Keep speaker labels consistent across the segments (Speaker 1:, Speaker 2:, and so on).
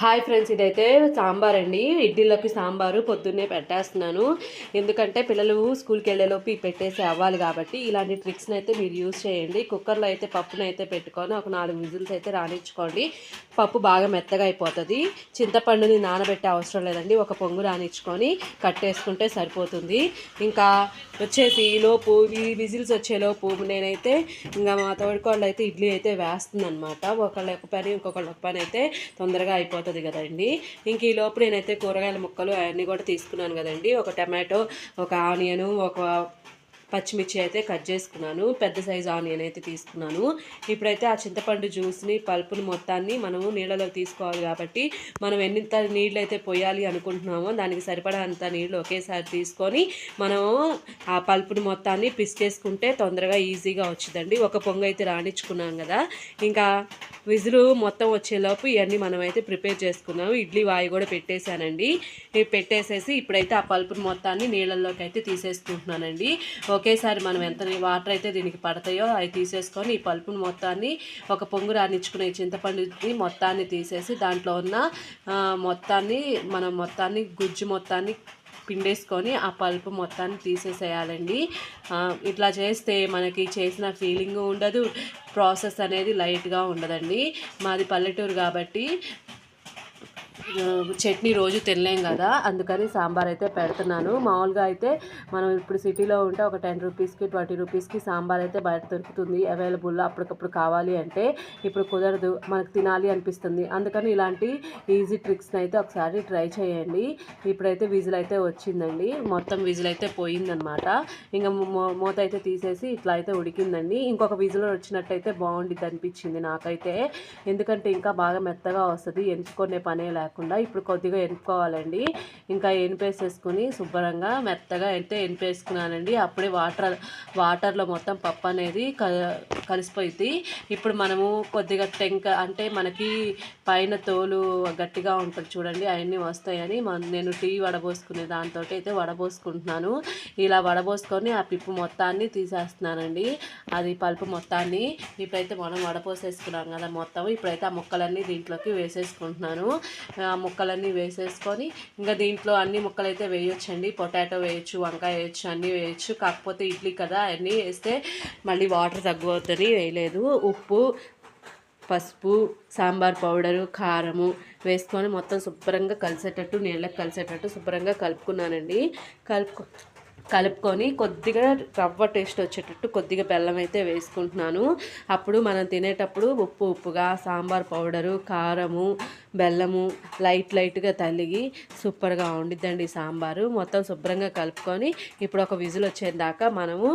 Speaker 1: Hi friends ఇదైతే సాంబార్ అండి. ఇడ్లీలోకి సాంబారు పొద్దున్నే పెట్టేస్తున్నాను. ఎందుకంటే పిల్లలు స్కూల్కి వెళ్ళేలోపు పెట్టేసి అవ్వాలి కాబట్టి ఇలాంటి ట్రిక్స్ని అయితే మీరు యూజ్ చేయండి. కుక్కర్లో అయితే పప్పును అయితే పెట్టుకొని ఒక నాలుగు విజిల్స్ అయితే రానిచ్చుకోండి. పప్పు బాగా మెత్తగా అయిపోతుంది. చింతపండుని నానబెట్టే అవసరం లేదండి. ఒక పొంగు రానిచ్చుకొని కట్టేసుకుంటే సరిపోతుంది. ఇంకా వచ్చేసి ఈ లోపు ఈ విజిల్స్ వచ్చేలోపు నేనైతే ఇంకా మా తోడుకోళ్ళు అయితే ఇడ్లీ అయితే వేస్తుంది అనమాట ఒక పని ఇంకొకళ్ళ ఒక పని అయితే తొందరగా అయిపోతుంది. కదండి. ఇంక ఈ లోపు నేనైతే కూరగాయల ముక్కలు అవన్నీ కూడా తీసుకున్నాను కదండి. ఒక టమాటో ఒక ఆనియను ఒక పచ్చిమిర్చి అయితే కట్ చేసుకున్నాను. పెద్ద సైజు ఆనియన్ అయితే తీసుకున్నాను. ఇప్పుడైతే ఆ చింతపండు జ్యూస్ని పల్పుని మొత్తాన్ని మనము నీళ్ళలో తీసుకోవాలి కాబట్టి మనం ఎన్నింత నీళ్ళు అయితే పోయాలి అనుకుంటున్నామో దానికి సరిపడా అంత నీళ్ళు ఒకేసారి తీసుకొని మనము ఆ పల్పుని మొత్తాన్ని పిసికేసుకుంటే తొందరగా ఈజీగా వచ్చిందండి. ఒక పొంగు అయితే రాణించుకున్నాం కదా. ఇంకా విజులు మొత్తం వచ్చేలోపు ఇవన్నీ మనమైతే ప్రిపేర్ చేసుకున్నాము. ఇడ్లీ వాయి కూడా పెట్టేశానండి. ఇవి పెట్టేసేసి ఇప్పుడైతే ఆ పలుపుని మొత్తాన్ని నీళ్ళల్లోకి అయితే తీసేసుకుంటున్నానండి. ఒకేసారి మనం ఎంత వాటర్ అయితే దీనికి పడతాయో అవి తీసేసుకొని ఈ పలుపుని మొత్తాన్ని ఒక పొంగు రాణించుకునే చింతపండుని మొత్తాన్ని తీసేసి దాంట్లో ఉన్న మొత్తాన్ని మనం మొత్తాన్ని గుజ్జు మొత్తాన్ని పిండేసుకొని ఆ పల్పు మొత్తాన్ని తీసేసేయాలండి. ఇట్లా చేస్తే మనకి చేసిన ఫీలింగ్ ఉండదు ప్రాసెస్ అనేది లైట్గా ఉండదండి. మాది పల్లెటూరు కాబట్టి చట్నీ రోజు తినలేం కదా అందుకని సాంబార్ అయితే పెడుతున్నాను. మామూలుగా అయితే మనం ఇప్పుడు సిటీలో ఉంటే ఒక టెన్ రూపీస్కి ట్వంటీ రూపీస్కి సాంబార్ అయితే బయట దొరుకుతుంది అవైలబుల్లో అప్పటికప్పుడు కావాలి అంటే ఇప్పుడు కుదరదు మనకు తినాలి అనిపిస్తుంది. అందుకని ఇలాంటి ఈజీ ట్రిక్స్ని అయితే ఒకసారి ట్రై చేయండి. ఇప్పుడైతే విజిల్ అయితే వచ్చిందండి మొత్తం విజిల్ అయితే పోయిందనమాట. ఇంకా మూత అయితే తీసేసి ఇట్లా అయితే ఉడికిందండి. ఇంకొక విజిల్ వచ్చినట్టయితే బాగుండిద్ది అనిపించింది నాకైతే. ఎందుకంటే ఇంకా బాగా మెత్తగా వస్తుంది ఎంచుకునే పనే లేకుండా ఇప్పుడు కొద్దిగా ఎనుకోవాలండి ఇంకా ఎనిపేసేసుకుని శుభ్రంగా మెత్తగా అయితే ఎనిపేసుకున్నానండి. అప్పుడే వాటర్ వాటర్లో మొత్తం పప్పు అనేది క కలిసిపోయింది ఇప్పుడు మనము కొద్దిగా టెంక అంటే మనకి పైన తోలు గట్టిగా ఉంటుంది చూడండి అవన్నీ వస్తాయని నేను టీ వడబోసుకునే దాంతో అయితే వడబోసుకుంటున్నాను. ఇలా వడబోసుకొని ఆ పిప్పు మొత్తాన్ని తీసేస్తున్నానండి. అది పలుపు మొత్తాన్ని ఇప్పుడైతే మనం వడపోసేసుకున్నాం కదా మొత్తం. ఇప్పుడైతే ఆ ముక్కలన్నీ దీంట్లోకి వేసేసుకుంటున్నాను. ముక్కలన్నీ వేసేసుకొని ఇంకా దీంట్లో అన్ని ముక్కలు అయితే వేయొచ్చండి. పొటాటో వేయొచ్చు వంకాయ వేయొచ్చు అన్నీ వేయొచ్చు. కాకపోతే ఇడ్లీ కదా అన్నీ వేస్తే మళ్ళీ వాటర్ తగ్గువద్దని వేయలేదు. ఉప్పు పసుపు సాంబార్ పౌడరు కారము వేసుకొని మొత్తం శుభ్రంగా కలిసేటట్టు నీళ్ళకి కలిసేటట్టు శుభ్రంగా కలుపుకున్నానండి. కలుపు కలుపుకొని కొద్దిగా రవ్వ టేస్ట్ వచ్చేటట్టు కొద్దిగా బెల్లం అయితే వేసుకుంటున్నాను. అప్పుడు మనం తినేటప్పుడు ఉప్పు ఉప్పుగా సాంబార్ పౌడరు కారము బెల్లము లైట్ లైట్గా తలిగి సూపర్గా ఉండిద్దండి సాంబారు. మొత్తం శుభ్రంగా కలుపుకొని ఇప్పుడు ఒక విజిల్ వచ్చేదాకా మనము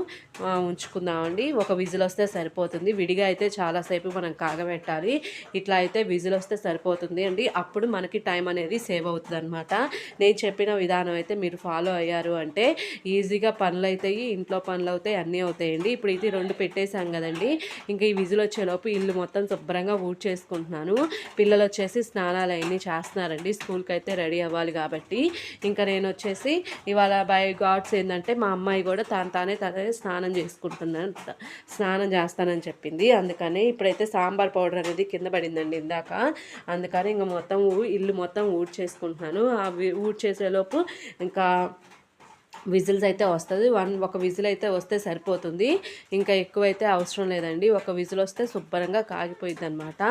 Speaker 1: ఉంచుకుందామండి. ఒక విజిల్ వస్తే సరిపోతుంది. విడిగా అయితే చాలాసేపు మనం కాగబెట్టాలి. ఇట్లా అయితే విజిల్ వస్తే సరిపోతుంది అండి. అప్పుడు మనకి టైం అనేది సేవ్ అవుతుంది అనమాట నేను చెప్పిన విధానం అయితే మీరు ఫాలో అయ్యారు అంటే ఈజీగా పనులు అవుతాయి ఇంట్లో పనులు అవుతాయి అన్నీ అవుతాయండి. ఇప్పుడు ఇది రెండు పెట్టేశాం కదండి. ఇంకా ఈ విజిల్ వచ్చేలోపు ఇల్లు మొత్తం శుభ్రంగా ఊడ్ చేసుకుంటున్నాను పిల్లలు వచ్చేసి స్నానాలు అవన్నీ చేస్తున్నారండి. స్కూల్కి అయితే రెడీ అవ్వాలి కాబట్టి. ఇంకా నేను వచ్చేసి ఇవాళ బై గాడ్స్ ఏంటంటే మా అమ్మాయి కూడా తాను తానే తనే స్నానం చేసుకుంటున్నాను స్నానం చేస్తానని చెప్పింది. అందుకని ఇప్పుడైతే సాంబార్ పౌడర్ అనేది కింద పడిందండి ఇందాక. అందుకని ఇంకా మొత్తం ఇల్లు మొత్తం ఊడ్ చేసుకుంటున్నాను ఆ ఊడ్ చేసేలోపు ఇంకా విజిల్స్ అయితే వస్తుంది. వన్ ఒక విజిల్ అయితే వస్తే సరిపోతుంది. ఇంకా ఎక్కువైతే అవసరం లేదండి. ఒక విజిల్ వస్తే శుభ్రంగా కాగిపోయింది అనమాట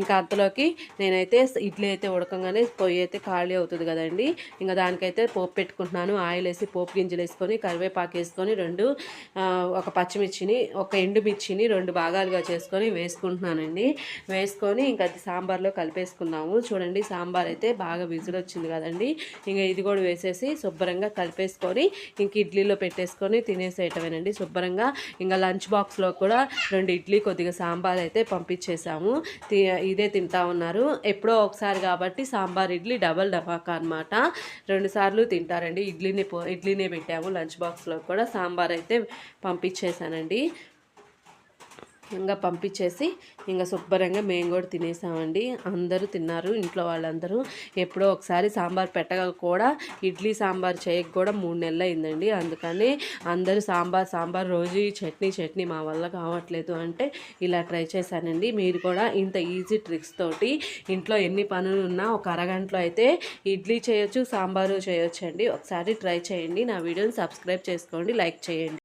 Speaker 1: ఇంకా అంతలోకి నేనైతే ఇడ్లీ అయితే ఉడకంగానే పొయ్యి అయితే ఖాళీ అవుతుంది కదండి. ఇంకా దానికైతే పోపు పెట్టుకుంటున్నాను. ఆయిల్ వేసి పోపు గింజలు వేసుకొని కరివేపాకు వేసుకొని రెండు ఒక పచ్చిమిర్చిని ఒక ఎండుమిర్చిని రెండు భాగాలుగా చేసుకొని వేసుకుంటున్నానండి. వేసుకొని ఇంకా అది సాంబార్లో కలిపేసుకున్నాము చూడండి సాంబార్ అయితే బాగా విజిల్ వచ్చింది కదండి. ఇంకా ఇది కూడా వేసేసి శుభ్రంగా కలిపేసుకొని ఇంక ఇడ్లీలో పెట్టేసుకొని తినేసేయటమేనండి. శుభ్రంగా ఇంకా లంచ్ బాక్స్లో కూడా రెండు ఇడ్లీ కొద్దిగా సాంబార్ అయితే పంపించేసాము తి- ఇదే తింటా ఉన్నారు. ఎప్పుడో ఒకసారి కాబట్టి సాంబార్ ఇడ్లీ డబల్ డబాకా అనమాట రెండు సార్లు తింటారండి. ఇడ్లీని పో ఇడ్లీనే పెట్టాము. లంచ్ బాక్స్లో కూడా సాంబార్ అయితే పంపించేశానండి. ఇంకా పంపించేసి ఇంకా శుభ్రంగా మేము కూడా తినేసామండి. అందరూ తిన్నారు ఇంట్లో వాళ్ళందరూ. ఎప్పుడో ఒకసారి సాంబార్ పెట్టగా కూడా ఇడ్లీ సాంబార్ చేయక కూడా మూడు నెలలు అయిందండి. అందుకని అందరూ సాంబార్ సాంబార్ రోజు చట్నీ చట్నీ మా వల్ల కావట్లేదు అంటే ఇలా ట్రై చేశానండి. మీరు కూడా ఇంత ఈజీ ట్రిక్స్ తోటి ఇంట్లో ఎన్ని పనులు ఉన్నా ఒక అరగంటలో అయితే ఇడ్లీ చేయొచ్చు సాంబారు చేయొచ్చు అండి ఒకసారి ట్రై చేయండి. నా వీడియోని సబ్స్క్రైబ్ చేసుకోండి లైక్ చేయండి.